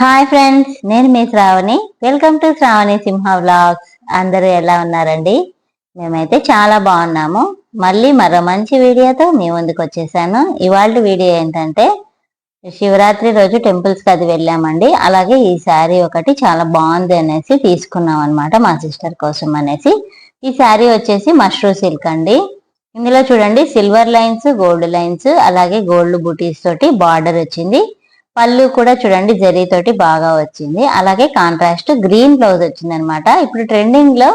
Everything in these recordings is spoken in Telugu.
హాయ్ ఫ్రెండ్స్ నేను మీ Shravani. Welcome to Shravani Simha vlogs అందరూ ఎలా ఉన్నారండి? మేమైతే చాలా బాగున్నాము. మళ్ళీ మరో మంచి వీడియోతో మీ ముందుకు వచ్చేసాను. ఇవాళ వీడియో ఏంటంటే శివరాత్రి రోజు టెంపుల్స్కి అది వెళ్ళామండి. అలాగే ఈ శారీ ఒకటి చాలా బాగుంది అనేసి తీసుకున్నాం అనమాట మా సిస్టర్ కోసం అనేసి. ఈ శారీ వచ్చేసి మష్రూ సిల్క్ అండి. ఇందులో చూడండి సిల్వర్ లైన్స్ గోల్డ్ లైన్స్ అలాగే గోల్డ్ బుటీస్ తోటి బార్డర్ వచ్చింది. పళ్ళు కూడా చూడండి జరీ తోటి బాగా వచ్చింది. అలాగే కాంట్రాస్ట్ గ్రీన్ బ్లౌజ్ వచ్చింది అనమాట ఇప్పుడు ట్రెండింగ్లో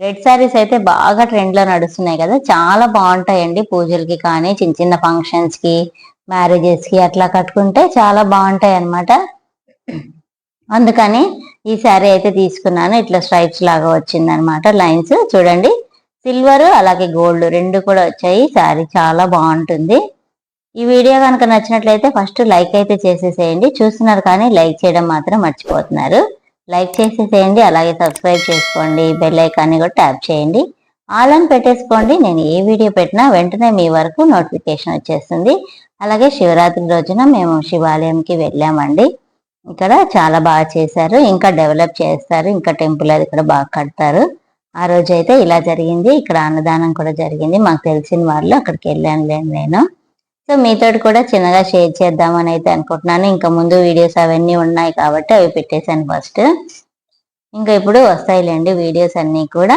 రెడ్ శారీస్ అయితే బాగా ట్రెండ్లో నడుస్తున్నాయి కదా. చాలా బాగుంటాయండి పూజలకి కానీ చిన్న చిన్న ఫంక్షన్స్కి మ్యారేజెస్కి అట్లా కట్టుకుంటే చాలా బాగుంటాయి అనమాట అందుకని ఈ శారీ అయితే తీసుకున్నాను. ఇట్లా స్ట్రైప్స్ లాగా వచ్చింది అనమాట లైన్స్ చూడండి సిల్వర్ అలాగే గోల్డ్ రెండు కూడా వచ్చాయి. శారీ చాలా బాగుంటుంది. ఈ వీడియో కనుక నచ్చినట్లయితే ఫస్ట్ లైక్ అయితే చేసేసేయండి. చూస్తున్నారు కానీ లైక్ చేయడం మాత్రం మర్చిపోతున్నారు. లైక్ చేసేసేయండి. అలాగే సబ్స్క్రైబ్ చేసుకోండి. బెల్ ఐకాన్ని కూడా ట్యాప్ చేయండి. ఆల్ అని పెట్టేసుకోండి. నేను ఏ వీడియో పెట్టినా వెంటనే మీ వరకు నోటిఫికేషన్ వచ్చేస్తుంది. అలాగే శివరాత్రి రోజున మేము శివాలయంకి వెళ్ళామండి. ఇక్కడ చాలా బాగా చేశారు. ఇంకా డెవలప్ చేస్తారు. ఇంకా టెంపుల్ అది కూడా బాగా కడతారు. ఆ రోజు అయితే ఇలా జరిగింది. ఇక్కడ అన్నదానం కూడా జరిగింది. మాకు తెలిసిన వాళ్ళు అక్కడికి వెళ్ళాను నేను. సో మీతోటి కూడా చిన్నగా షేర్ చేద్దామని అయితే అనుకుంటున్నాను. ఇంకా ముందు వీడియోస్ అవన్నీ ఉన్నాయి కాబట్టి అవి పెట్టేశాను ఫస్ట్. ఇంకా ఇప్పుడు వస్తాయిలేండి వీడియోస్ అన్నీ కూడా.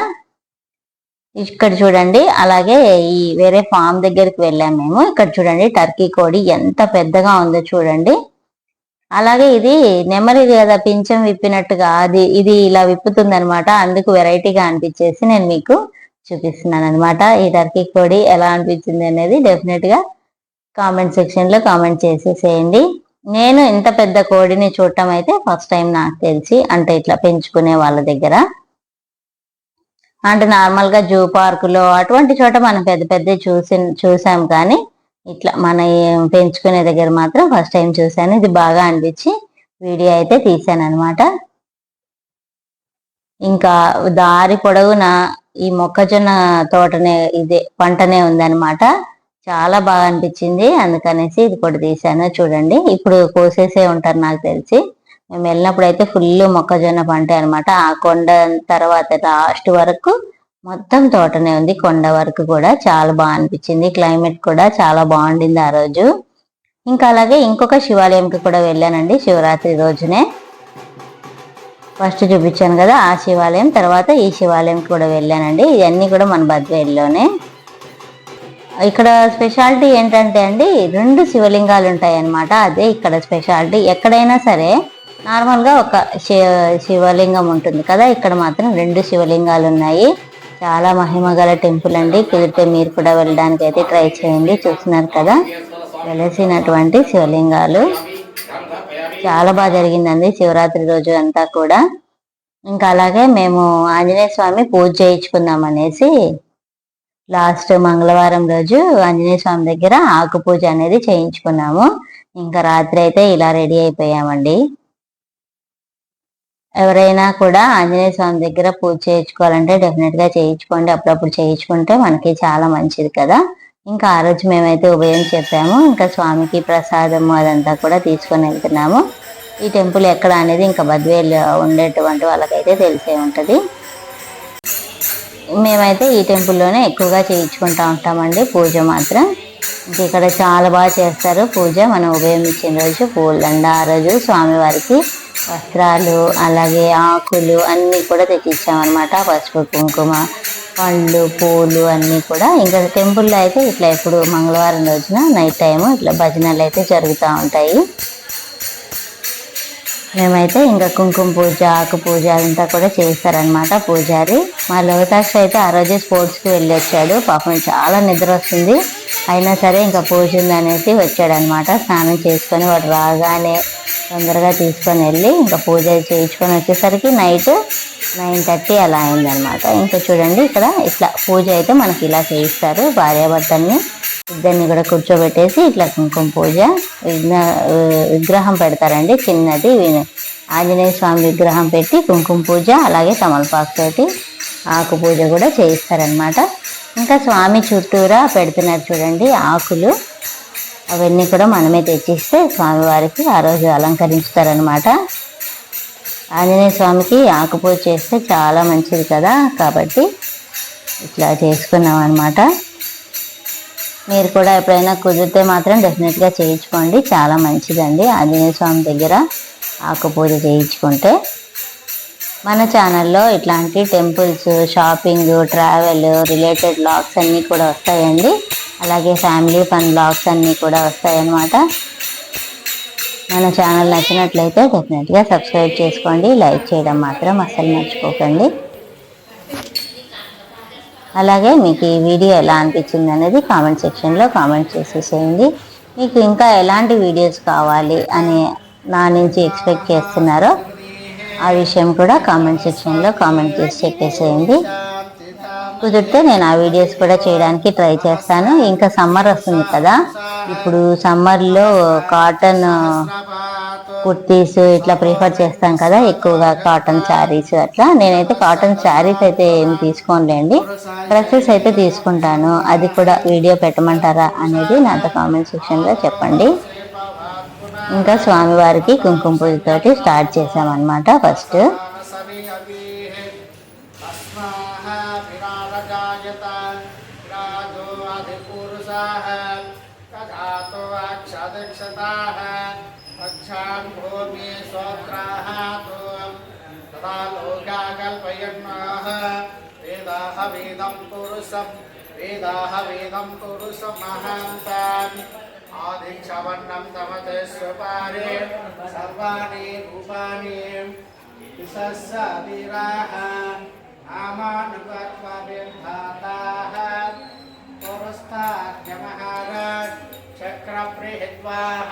ఇక్కడ చూడండి అలాగే ఈ వేరే ఫామ్ దగ్గరికి వెళ్ళాము మేము. ఇక్కడ చూడండి టర్కీ కోడి ఎంత పెద్దగా ఉందో చూడండి. అలాగే ఇది నెమలి కదా పింఛం విప్పినట్టుగా అది ఇది ఇలా విప్పుతుంది అనమాట అందుకు వెరైటీగా అనిపించేసి నేను మీకు చూపిస్తున్నాను అనమాట ఈ టర్కీ కోడి ఎలా అనిపించింది అనేది డెఫినెట్గా కామెంట్ సెక్షన్లో కామెంట్ చేసేసేయండి. నేను ఇంత పెద్ద కోడిని చూడటం అయితే ఫస్ట్ టైం నాకు తెలిసి అంటే ఇట్లా పెంచుకునే వాళ్ళ దగ్గర. అంటే నార్మల్గా జూ పార్కులో అటువంటి చోట మనం పెద్ద పెద్ద చూసి చూసాం కానీ ఇట్లా మన పెంచుకునే దగ్గర మాత్రం ఫస్ట్ టైం చూసాను ఇది బాగా అనిపించి వీడియో అయితే తీసాను అనమాట ఇంకా దారి పొడవున ఈ మొక్కజొన్న తోటనే ఇదే పంటనే ఉందన్నమాట. చాలా బాగా అనిపించింది. అందుకనేసి ఇది కూడా తీసాను. చూడండి. ఇప్పుడు కోసేసే ఉంటారు నాకు తెలిసి. మేము వెళ్ళినప్పుడు అయితే ఫుల్ మొక్కజొన్న పంట అనమాట ఆ కొండ తర్వాత లాస్ట్ వరకు మొత్తం తోటనే ఉంది. కొండ వరకు కూడా చాలా బాగా అనిపించింది. క్లైమేట్ కూడా చాలా బాగుండింది ఆ రోజు. ఇంకా అలాగే ఇంకొక శివాలయంకి కూడా వెళ్ళానండి శివరాత్రి రోజునే. ఫస్ట్ చూపించాను కదా ఆ శివాలయం. తర్వాత ఈ శివాలయంకి కూడా వెళ్ళానండి. ఇవన్నీ కూడా మన బద్వేల్లోనే. ఇక్కడ స్పెషాలిటీ ఏంటంటే అండి రెండు శివలింగాలు ఉంటాయి అన్నమాట అదే ఇక్కడ స్పెషాలిటీ. ఎక్కడైనా సరే నార్మల్గా ఒక శివలింగం ఉంటుంది కదా ఇక్కడ మాత్రం రెండు శివలింగాలు ఉన్నాయి చాలా మహిమ గల టెంపుల్ అండి. కుదిరితే మీరు కూడా వెళ్ళడానికి అయితే ట్రై చేయండి. చూస్తున్నారు కదా వెలసినటువంటి శివలింగాలు. చాలా బాగా జరిగిందండి శివరాత్రి రోజు అంతా కూడా. ఇంకా అలాగే మేము ఆంజనేయ స్వామి పూజ చేయించుకుందాం అనేసి లాస్ట్ మంగళవారం రోజు ఆంజనేయ స్వామి దగ్గర ఆకు పూజ అనేది చేయించుకున్నాము. ఇంకా రాత్రి అయితే ఇలా రెడీ అయిపోయామండి. ఎవరైనా కూడా ఆంజనేయ స్వామి దగ్గర పూజ చేయించుకోవాలంటే డెఫినెట్గా చేయించుకోండి. అప్పుడప్పుడు చేయించుకుంటే మనకి చాలా మంచిది కదా. ఇంకా ఆ రోజు మేమైతే ఉభయం చెప్పాము. ఇంకా స్వామికి ప్రసాదము అదంతా కూడా తీసుకొని వెళ్తున్నాము. ఈ టెంపుల్ ఎక్కడ అనేది ఇంకా బద్వేలు ఉండేటువంటి వాళ్ళకైతే తెలిసే ఉంటుంది. మేమైతే ఈ టెంపుల్లోనే ఎక్కువగా చేయించుకుంటూ ఉంటామండి పూజ మాత్రం. ఇక్కడ చాలా బాగా చేస్తారు పూజ. మనం ఉపయోగించిన ఇచ్చిన రోజు పూలండ ఆ రోజు స్వామివారికి వస్త్రాలు అలాగే ఆకులు అన్నీ కూడా తెచ్చిచ్చామన్నమాట. పసుపు కుంకుమ పళ్ళు పూలు అన్నీ కూడా. ఇంకా టెంపుల్లో అయితే ఇట్లా ఎప్పుడు మంగళవారం రోజున నైట్ టైము ఇట్లా భజనలు అయితే జరుగుతూ ఉంటాయి. మేమైతే ఇంకా కుంకుమ పూజ ఆకు పూజ అదంతా కూడా చేస్తారనమాట పూజారి. మా లోతాక్ష అయితే ఆ రోజే స్పోర్ట్స్కి వెళ్ళి వచ్చాడు. పాపం చాలా నిద్ర వస్తుంది. అయినా సరే ఇంకా పూజ ఉందనేసి వచ్చాడనమాట స్నానం చేసుకొని వాడు రాగానే తొందరగా తీసుకొని వెళ్ళి ఇంకా పూజ చేయించుకొని వచ్చేసరికి నైట్ నైన్ థర్టీ అలా అయిందనమాట ఇంకా చూడండి ఇక్కడ ఇట్లా పూజ అయితే మనకి ఇలా చేయిస్తారు భార్యాభర్తల్ని. ఇద్దరిని కూడా కూర్చోబెట్టేసి ఇట్లా కుంకుమ పూజ విగ్రహం పెడతారండి చిన్నది. ఆంజనేయ స్వామి విగ్రహం పెట్టి కుంకుమ పూజ అలాగే తమలపాకు తోటి ఆకు పూజ కూడా చేయిస్తారనమాట ఇంకా స్వామి చుట్టూరా పెడుతున్నారు చూడండి ఆకులు. అవన్నీ కూడా మనమే తెచ్చిస్తే స్వామివారికి ఆ రోజు అలంకరించుతారనమాట ఆంజనేయ స్వామికి ఆకుపూజ చేస్తే చాలా మంచిది కదా కాబట్టి ఇట్లా చేసుకున్నాం అనమాట మీరు కూడా ఎప్పుడైనా కుదిరితే మాత్రం డెఫినెట్గా చేయించుకోండి. చాలా మంచిదండి. ఆంజనేయ స్వామి దగ్గర ఆకుపూజ చేయించుకుంటే మన ఛానల్లో ఇట్లాంటి temples shopping travel related blogs అన్నీ కూడా వస్తాయండి. అలాగే ఫ్యామిలీ ఫన్ బ్లాగ్స్ అన్నీ కూడా వస్తాయన్నమాట. మన ఛానల్ నచ్చినట్లయితే డెఫినెట్గా సబ్స్క్రైబ్ చేసుకోండి. లైక్ చేయడం మాత్రం అస్సలు మర్చిపోకండి. అలాగే మీకు ఈ వీడియో ఎలా అనిపించింది అనేది కామెంట్ సెక్షన్లో కామెంట్ చేసేసేయండి మీకు ఇంకా ఎలాంటి వీడియోస్ కావాలి అని నా నుంచి ఎక్స్పెక్ట్ చేస్తున్నారో ఆ విషయం కూడా కామెంట్ సెక్షన్లో కామెంట్ చేసి చెప్పేసేయండి. కుదిరితే నేను ఆ వీడియోస్ కూడా చేయడానికి ట్రై చేస్తాను. ఇంకా సమ్మర్ వస్తుంది కదా. ఇప్పుడు సమ్మర్లో కాటన్ కుర్తీస్ ఇట్లా ప్రిఫర్ చేస్తాం కదా ఎక్కువగా కాటన్ శారీస్ అట్లా. నేనైతే కాటన్ శారీస్ అయితే ఏమి తీసుకోండి డ్రెస్సెస్ అయితే తీసుకుంటాను. అది కూడా వీడియో పెట్టమంటారా అనేది నాతో కామెంట్ సెక్షన్లో చెప్పండి. ఇంకా స్వామివారికి కుంకుమ పూజతోటి స్టార్ట్ చేసామన్నమాట ఫస్ట్. पक्षान् भूमि स्वत्राः तदा लोका कल्पयन्नाः वेदाः वेदं पुरुषं वेदाः वेदं पुरुषमहन्तान् आदिक्षवर्णं तमते स्वपारे सर्वाणि विशस्य अविराः नामानुगत्वविधाताः पुरस्ताद्यमहाराज चक्रप्रीहित्वाः।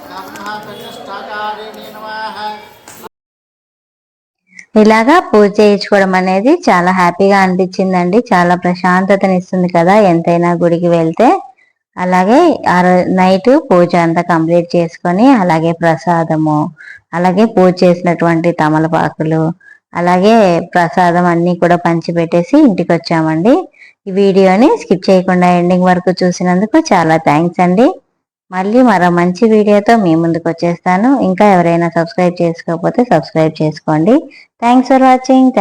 ఇలాగా పూజ చేయించుకోవడం అనేది చాలా హ్యాపీగా అనిపించిందండి. చాలా ప్రశాంతతని ఇస్తుంది కదా ఎంతైనా గుడికి వెళ్తే. అలాగే ఆ నైట్ పూజ అంతా కంప్లీట్ చేసుకొని అలాగే ప్రసాదము అలాగే పూజ చేసినటువంటి తమలపాకులు అలాగే ప్రసాదం అన్ని కూడా పంచిపెట్టేసి ఇంటికి వచ్చామండి ఈ వీడియోని స్కిప్ చేయకుండా ఎండింగ్ వరకు చూసినందుకు చాలా థ్యాంక్స్ అండి. మళ్ళీ మరో మంచి వీడియోతో మీ ముందుకు వచ్చేస్తాను. ఇంకా ఎవరైనా సబ్స్క్రైబ్ చేసుకోకపోతే సబ్స్క్రైబ్ చేసుకోండి. Thanks for watching